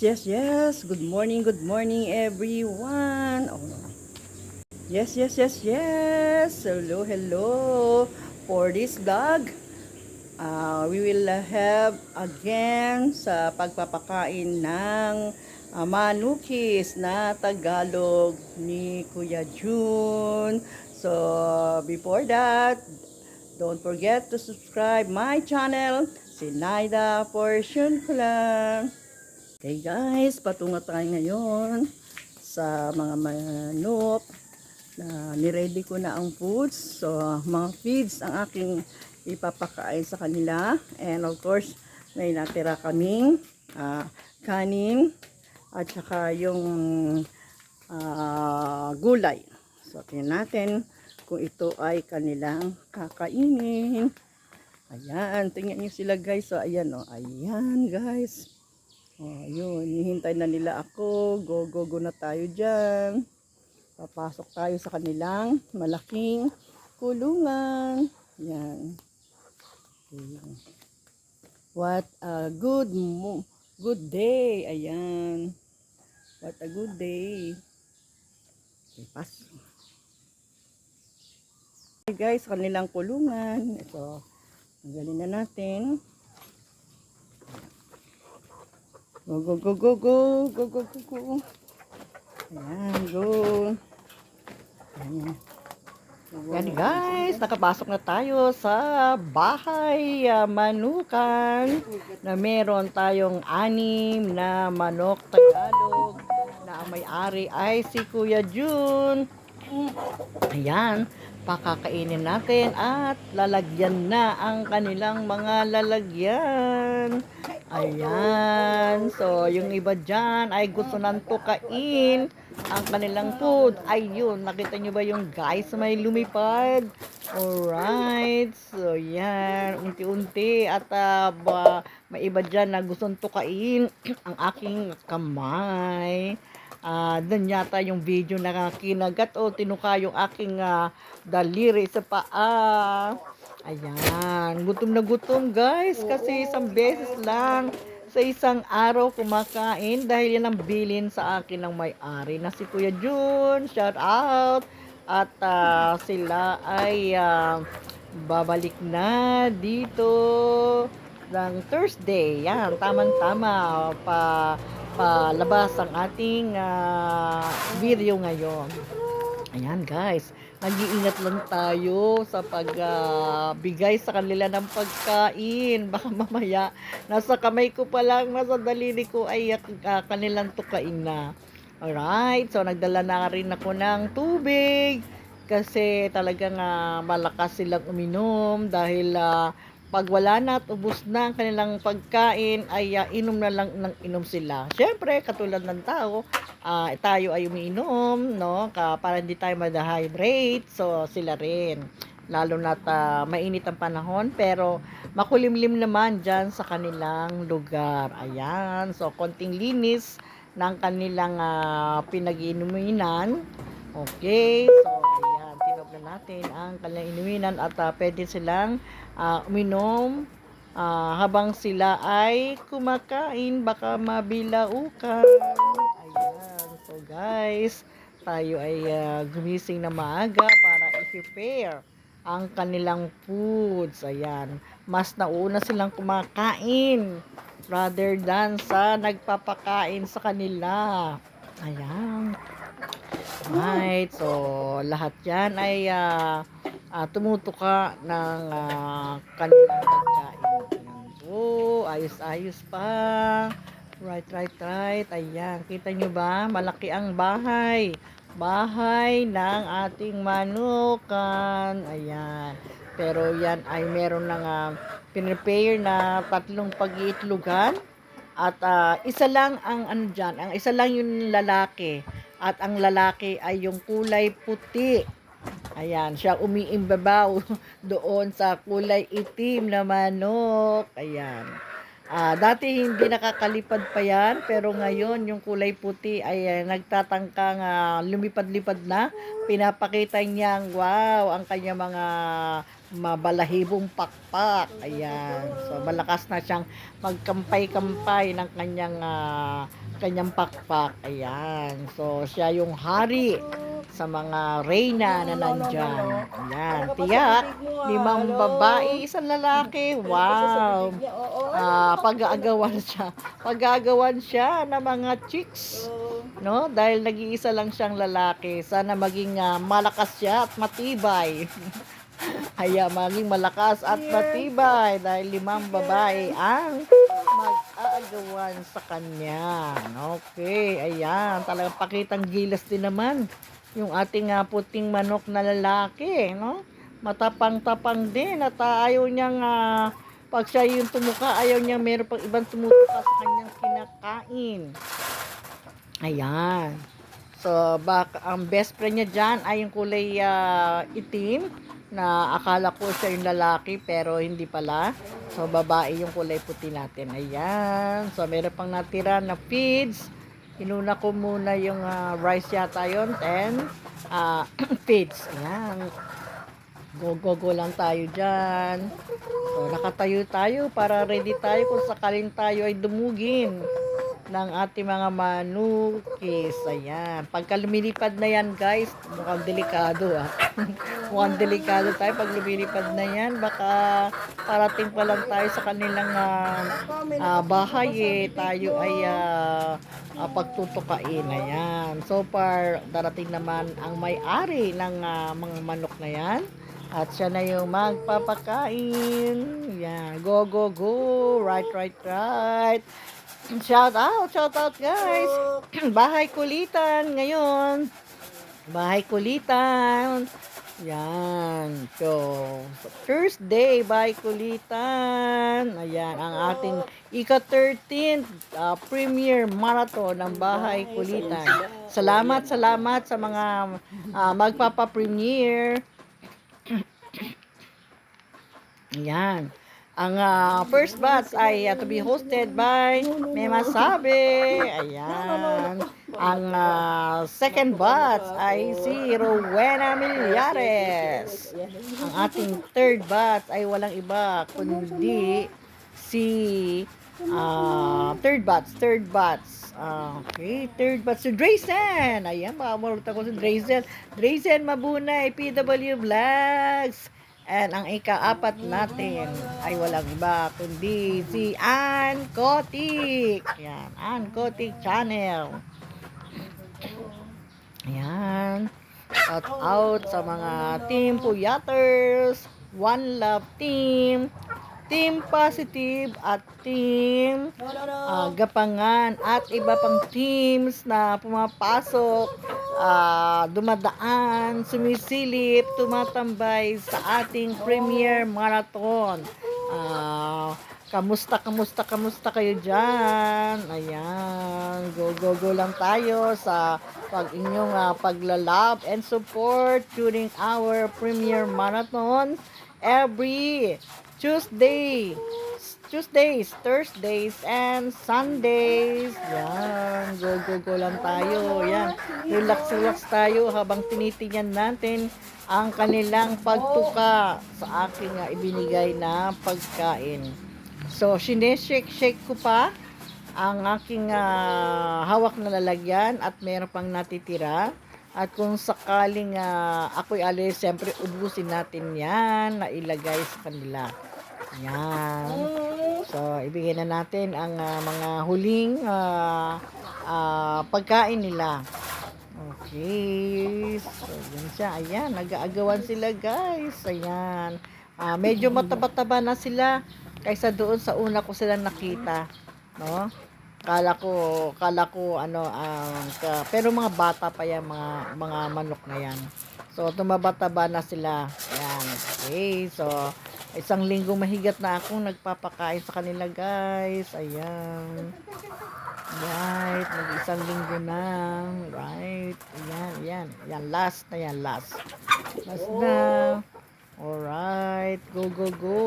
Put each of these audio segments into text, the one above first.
yes, yes. Good morning, good morning, everyone. Oh. Yes, yes, yes, yes. Hello, hello. For this vlog, uh, we will have again sa pagpapakain ng uh, manukis na Tagalog ni Kuya June. So, before that, don't forget to subscribe my channel, Sinaida Portion lang. Okay guys, patungo tayo ngayon sa mga manok na niready ko na ang foods. So, mga feeds ang aking ipapakain sa kanila. And of course, may natira kaming ah, kanin at saka yung ah, gulay. So, tingnan natin kung ito ay kanilang kakainin. Ayan, tingnan nyo sila guys. So, ayan o. ayan guys. Oh, yun. Hihintay na nila ako. Go, go, go na tayo dyan. Papasok tayo sa kanilang malaking kulungan. Yan. Ayan. What a good mo good day. Ayan. What a good day. Okay, pas. Okay guys, kanilang kulungan. Ito. Tanggalin na natin. Go, go, go, go, go. Go, go, go, go. Ayan, go. Ayan. Yan guys, nakapasok na tayo sa bahay ah, manukan na meron tayong anim na manok Tagalog na may-ari ay si Kuya June. Ayan, pakakainin natin at lalagyan na ang kanilang mga lalagyan. Ayan. So, yung iba dyan ay gusto nang tukain ang kanilang food. Ayun, nakita nyo ba yung guys may lumipad? Alright. So, yan. Unti-unti. At uh, ba, may iba dyan na gustong tukain ang aking kamay. Ah, doon yata yung video na kinagat o tinuka yung aking ah, daliri sa paa. Ayan, gutom na gutom guys kasi isang beses lang sa isang araw kumakain dahil yan ang bilin sa akin ng may-ari na si Kuya June. Shout out! At ah, sila ay ah, babalik na dito ng Thursday. Yan, tamang-tama pa palabas ang ating ah, video ngayon. Ayan guys, nag-iingat lang tayo sa pagbigay sa kanila ng pagkain. Baka mamaya, nasa kamay ko pa lang, nasa daliri ko ay ah, kanilang tukain na. Alright, so nagdala na rin ako ng tubig kasi talagang ah, malakas silang uminom dahil ah, pag wala na at ubos na ang kanilang pagkain ay ah, inom na lang ng inom sila. Siyempre, katulad ng tao, ah, tayo ay umiinom, no? Ka, para hindi tayo ma-dehydrate. So, sila rin. Lalo na mainit ang panahon, pero makulimlim naman dyan sa kanilang lugar. Ayan. So, konting linis ng kanilang uh, pinag-inuminan. Okay. So, ayan. Tinog na natin ang kanilang inuminan at ah, pwede silang ah, uminom ah, habang sila ay kumakain. Baka mabilaukan. Ayan. So, guys, tayo ay ah, gumising na maaga para i-prepare ang kanilang foods. Ayan. Mas nauna silang kumakain rather than sa nagpapakain sa kanila. Ayan. Right. So, lahat yan ay ah, ah, tumutuka ng ah, kanilang pagkain. So, ayos-ayos pa. Right, right, right. Ayan. Kita nyo ba? Malaki ang bahay. Bahay ng ating manukan. Ayan. Pero yan ay meron ng uh, pinrepare na tatlong pag-iitlugan. At ah, isa lang ang ano dyan. Ang isa lang yung lalaki. At ang lalaki ay yung kulay puti. Ayan, siya umiimbabaw doon sa kulay itim na manok. Ayan. Ah, dati hindi nakakalipad pa yan, pero ngayon yung kulay puti ay ah, nagtatangkang ah, lumipad-lipad na. Pinapakita niyang wow, ang kanya mga mabalahibong pakpak. Ayan. So malakas na siyang magkampay-kampay ng kanyang ah, kanyang pakpak. Ayan. So siya yung hari sa mga reyna na nandyan. Ayan. Tiyak, limang babae, isang lalaki. Wow. Ah, pag-aagawan siya. Pag-aagawan siya ng mga chicks. No? Dahil nag-iisa lang siyang lalaki. Sana maging ah, malakas siya at matibay. Kaya maging malakas at matibay dahil limang babae ang mag-aagawan sa kanya. Okay, ayan. Talagang pakitang gilas din naman yung ating ah, puting manok na lalaki, no? Matapang-tapang din at ah, ayaw niyang ah, pag siya yung tumuka, ayaw niya meron pang ibang tumutuka sa kanyang kinakain. Ayan. So, bak ang best friend niya dyan ay yung kulay ah, itim na akala ko siya yung lalaki pero hindi pala. So, babae yung kulay puti natin. Ayan. So, meron pang natira na feeds. Inuna ko muna yung ah, rice yata yun. And ah, feeds. Ayan. Go, go, go lang tayo dyan. So, nakatayo tayo para ready tayo kung sakaling tayo ay dumugin ng ating mga manukis. Ayan. Pagka lumilipad na yan, guys, mukhang delikado ah. mukhang delikado tayo pag lumilipad na yan. Baka parating pa lang tayo sa kanilang ah, ah, bahay eh. Tayo ay ah, ah, pagtutukain. Ayan. So far, darating naman ang may-ari ng ah, mga manok na yan. At siya na yung magpapakain. Yan. Go, go, go. Right, right, right. Shout out, shout out guys. Bahay kulitan ngayon. Bahay kulitan. Yan. So, Thursday, bahay kulitan. Ayan, ang ating ika-13th uh, premiere marathon ng bahay kulitan. Salamat, salamat sa mga uh, magpapa-premiere. Ayan. Ang ah, first batch ay ah, to be hosted by Mema Sabe. Ayan. Ang ah, second batch ay si Rowena Millares. Ang ating third batch ay walang iba kundi si ah, third batch, third batch. Ah, okay, third batch si Draysen. Ayan, makamurot ako si Draysen. Draysen Mabunay, PW Vlogs. And ang ika-apat natin ay walang iba kundi si Ann Kotik. Yan, Ann Kotik Channel. Ayan. Shout out sa mga Team Puyaters, One Love Team, Team Positive at Team ah, Gapangan at iba pang teams na pumapasok, ah, dumadaan, sumisilip, tumatambay sa ating Premier Marathon. Ah, kamusta, kamusta, kamusta kayo dyan? Ayan, go, go, go lang tayo sa pag inyong ah, paglalab and support during our Premier Marathon every Tuesday. Tuesdays, Thursdays, and Sundays. Yan. Go, go, go lang tayo. Yan. Relax, relax tayo habang tinitingnan natin ang kanilang pagtuka sa aking ah, ibinigay na pagkain. So, sineshake-shake ko pa ang aking ah, hawak na lalagyan at meron pang natitira. At kung sakaling ah, ako'y alis, siyempre ubusin natin yan na ilagay sa kanila. Yan. So, ibigay na natin ang ah, mga huling ah, ah, pagkain nila. Okay. So, yun siya. Ayan, nag-aagawan sila guys. Ayan. Ah, medyo mataba-taba na sila kaysa doon sa una ko sila nakita. No? Kala ko, kala ko ano, ang ka, pero mga bata pa yan, mga, mga manok na yan. So, tumaba-taba na sila. Ayan. Okay. So, isang linggo mahigat na akong nagpapakain sa kanila guys. Ayan. Right. Mag-isang linggo na. Right. Ayan, ayan. Ayan, last na yan, last. Last na. Alright. Go, go, go.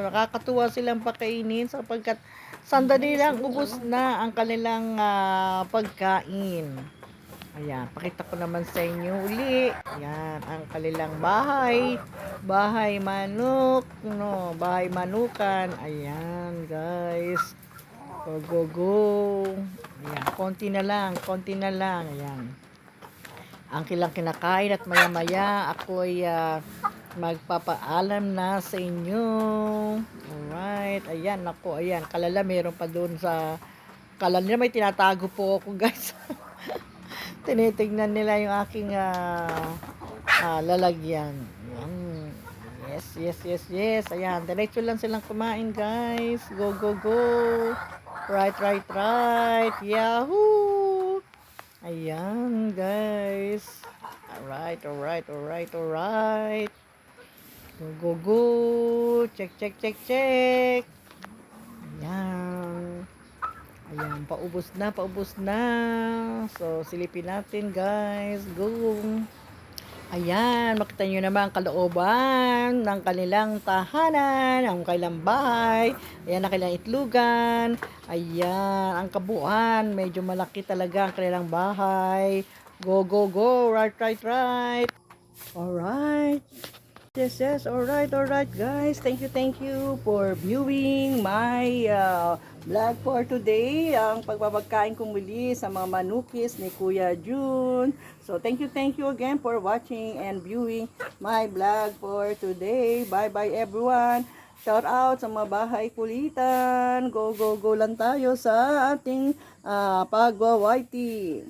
Nakakatuwa silang pakainin sapagkat Sandali lang, ubos na ang kanilang ah, pagkain. Ayan, pakita ko naman sa inyo uli. Ayan, ang kanilang bahay. Bahay manok, no, bahay manukan. Ayan, guys. Go, go, go. Ayan, konti na lang, konti na lang. Ayan. Ang kilang kinakain at maya-maya ako ay ah, magpapaalam na sa inyo. Alright, ayan, ako, ayan. Kalala, meron pa doon sa... Kalala may tinatago po ako, guys. Tinitingnan nila yung aking ah, ah, lalagyan. Ayan. Yes, yes, yes, yes. Ayan, diretso lang silang kumain, guys. Go, go, go. Right, right, right. Yahoo! Ayan, guys. Alright, alright, alright, alright. Go, go, go. Check, check, check, check. Ayan. Ayan, paubos na, paubos na. So, silipin natin, guys. Go. Ayan, makita nyo naman ang kalooban ng kanilang tahanan, ang kanilang bahay. Ayan, ang kanilang itlugan. Ayan, ang kabuuan. Medyo malaki talaga ang kanilang bahay. Go, go, go. Right, right, right. Alright. Yes, yes. Alright, alright, guys. Thank you, thank you for viewing my uh, vlog for today. Ang pagpapagkain kong muli sa mga manukis ni Kuya June. So, thank you, thank you again for watching and viewing my vlog for today. Bye-bye, everyone. Shout out sa mga bahay kulitan. Go, go, go lang tayo sa ating uh, pagwawaiti.